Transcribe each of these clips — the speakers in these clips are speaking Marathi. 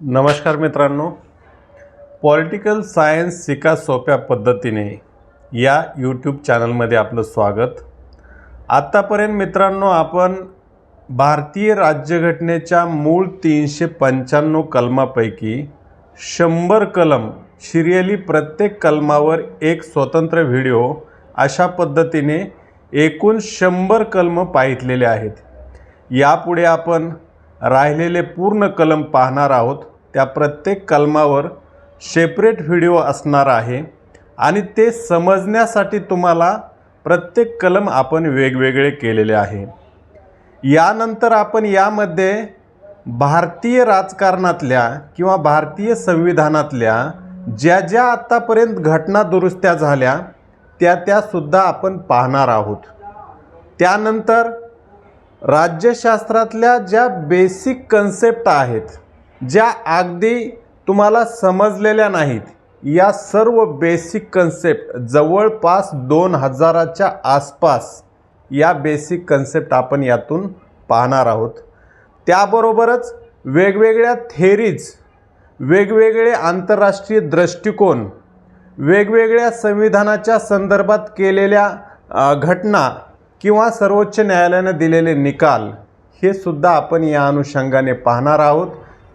नमस्कार मित्रांनो. पॉलिटिकल सायन्स शिका सोप्या पद्धतीने या यूट्यूब चॅनलमध्ये आपलं स्वागत. आत्तापर्यंत मित्रांनो आपण भारतीय राज्यघटनेच्या मूळ तीनशे पंच्याण्णव कलमापैकी शंभर कलम सिरियली प्रत्येक कलमावर एक स्वतंत्र व्हिडिओ अशा पद्धतीने एकूण शंभर कलम पाहितलेले आहेत. यापुढे आपण राहिलेले पूर्ण कलम पाहणार आहोत. त्या प्रत्येक कलमावर सेपरेट व्हिडिओ असणार आहे. आणि ते समजण्यासाठी तुम्हाला प्रत्येक कलम आपण वेगवेगळे केलेले आहे. यानंतर आपण यामध्ये भारतीय राजकारणातल्या किंवा भारतीय संविधानातल्या ज्या ज्या आत्तापर्यंत घटना दुरुस्त्या झाल्या त्या त्यासुद्धा आपण पाहणार आहोत. त्यानंतर राज्यशास्त्रातल्या ज्या बेसिक कन्सेप्ट आहेत ज्या अगदी तुम्हाला समजलेल्या नाहीत या सर्व बेसिक कन्सेप्ट जवळपास दोन हजाराच्या आसपास या बेसिक कन्सेप्ट आपण यातून पाहणार आहोत. त्याबरोबरच वेगवेगळ्या थेरीज वेगवेगळे आंतरराष्ट्रीय दृष्टिकोन वेगवेगळ्या संविधानाच्या संदर्भात केलेल्या घटना किंवा सर्वोच्च न्यायालयानं दिलेले निकाल हे सुद्धा आपण या अनुषंगाने पाहणार आहोत.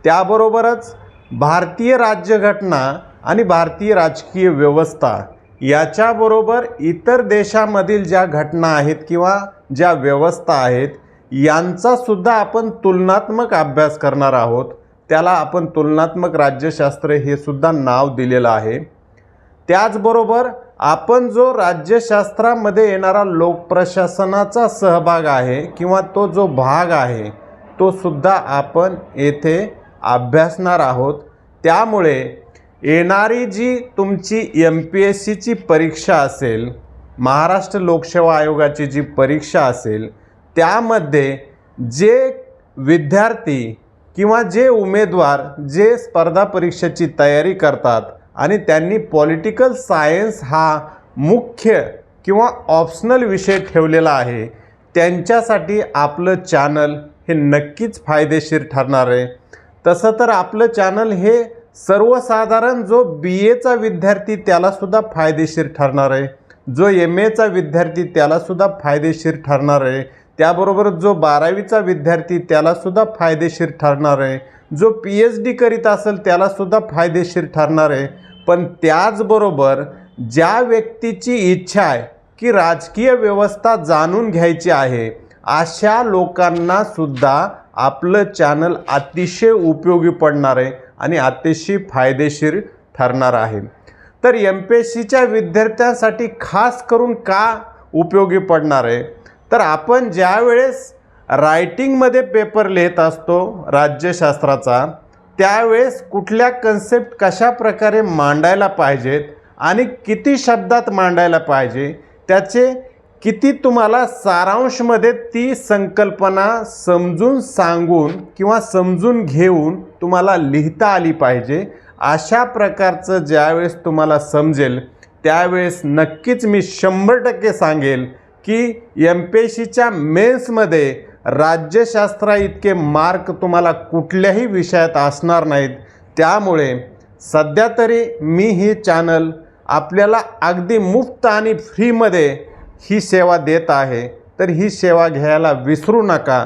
त्याबरोबरच भारतीय राज्यघटना आणि भारतीय राजकीय व्यवस्था याच्याबरोबर इतर देशामधील ज्या घटना आहेत किंवा ज्या व्यवस्था आहेत यांचासुद्धा आपण तुलनात्मक अभ्यास करणार आहोत. त्याला आपण तुलनात्मक राज्यशास्त्र हे सुद्धा नाव दिलेलं आहे. त्याचबरोबर आपण जो राज्यशास्त्रामध्ये येणारा लोकप्रशासनाचा सहभाग आहे किंवा तो जो भाग आहे तो सुद्धा आपण येथे अभ्यासणार आहोत. त्यामुळे येणारी जी तुमची एम पी एस सीची परीक्षा असेल महाराष्ट्र लोकसेवा आयोगाची जी परीक्षा असेल त्यामध्ये जे विद्यार्थी किंवा जे उमेदवार जे स्पर्धा परीक्षेची तयारी करतात आणि त्यांनी पॉलिटिकल सायन्स हा मुख्य किंवा ऑप्शनल विषय ठेवलेला आहे. त्यांच्यासाठी आपलं चॅनल हे नक्कीच फायदेशीर ठरणार आहे. तसं तर आपलं चॅनल हे सर्वसाधारण जो बी एचा विद्यार्थी त्यालासुद्धा फायदेशीर ठरणार आहे. जो एम एचा विद्यार्थी त्यालासुद्धा फायदेशीर ठरणार आहे. त्याबरोबर जो बारावीचा विद्यार्थी त्यालासुद्धा फायदेशीर ठरणार आहे. जो पी एच डी करीत असेल त्यालासुद्धा फायदेशीर ठरणार आहे. पण त्याचबरोबर ज्या व्यक्तीची इच्छा आहे की राजकीय व्यवस्था जाणून घ्यायची आहे अशा लोकांना सुद्धा आपलं चॅनल अतिशय उपयोगी पडणार आहे आणि अतिशय फायदेशीर ठरणार आहे. तर एम पी एस सीच्या विद्यार्थ्यांसाठी खास करून का उपयोगी पडणार आहे? तर आपण ज्यावेळेस रायटिंगमध्ये पेपर लिहित असतो राज्यशास्त्राचा त्यावेळेस कुठल्या कन्सेप्ट कशा प्रकारे मांडायला पाहिजेत आणि किती शब्दात मांडायला पाहिजे त्याचे किती तुम्हाला सारांशमध्ये ती संकल्पना समजून सांगून किंवा समजून घेऊन तुम्हाला लिहिता आली पाहिजे अशा प्रकारचं ज्यावेळेस तुम्हाला समजेल त्यावेळेस नक्कीच मी शंभर टक्के सांगेल की एम पी एस सीच्या मेन्समध्ये राज्यशास्त्रा इतके मार्क तुम्हाला कुठल्याही विषयात असणार नाहीत. त्यामुळे सध्या तरी मी ही चॅनल आपल्याला अगदी मुफ्त आणि फ्रीमध्ये ही सेवा देत आहे. तर ही सेवा घ्यायला विसरू नका.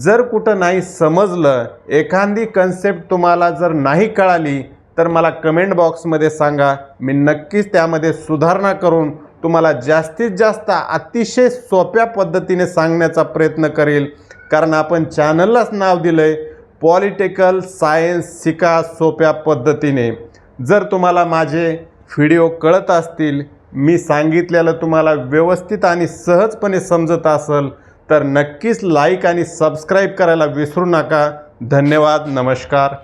जर कुठं नाही समजलं एखादी कन्सेप्ट तुम्हाला जर नाही कळाली तर मला कमेंट बॉक्समध्ये सांगा. मी नक्कीच त्यामध्ये सुधारणा करून तुम्हाला जास्तीत जास्त अतिशय सोप्या पद्धतीने सांगण्याचा प्रयत्न करेल. कारण आपण चॅनललाच नाव दिलं आहे पॉलिटिकल सायन्स शिका सोप्या पद्धतीने. जर तुम्हाला माझे व्हिडिओ कळत असतील मी सांगितलेलं तुम्हाला व्यवस्थित आणि सहजपणे समजत असेल तर नक्कीच लाईक आणि सबस्क्राईब करायला विसरू नका. धन्यवाद नमस्कार.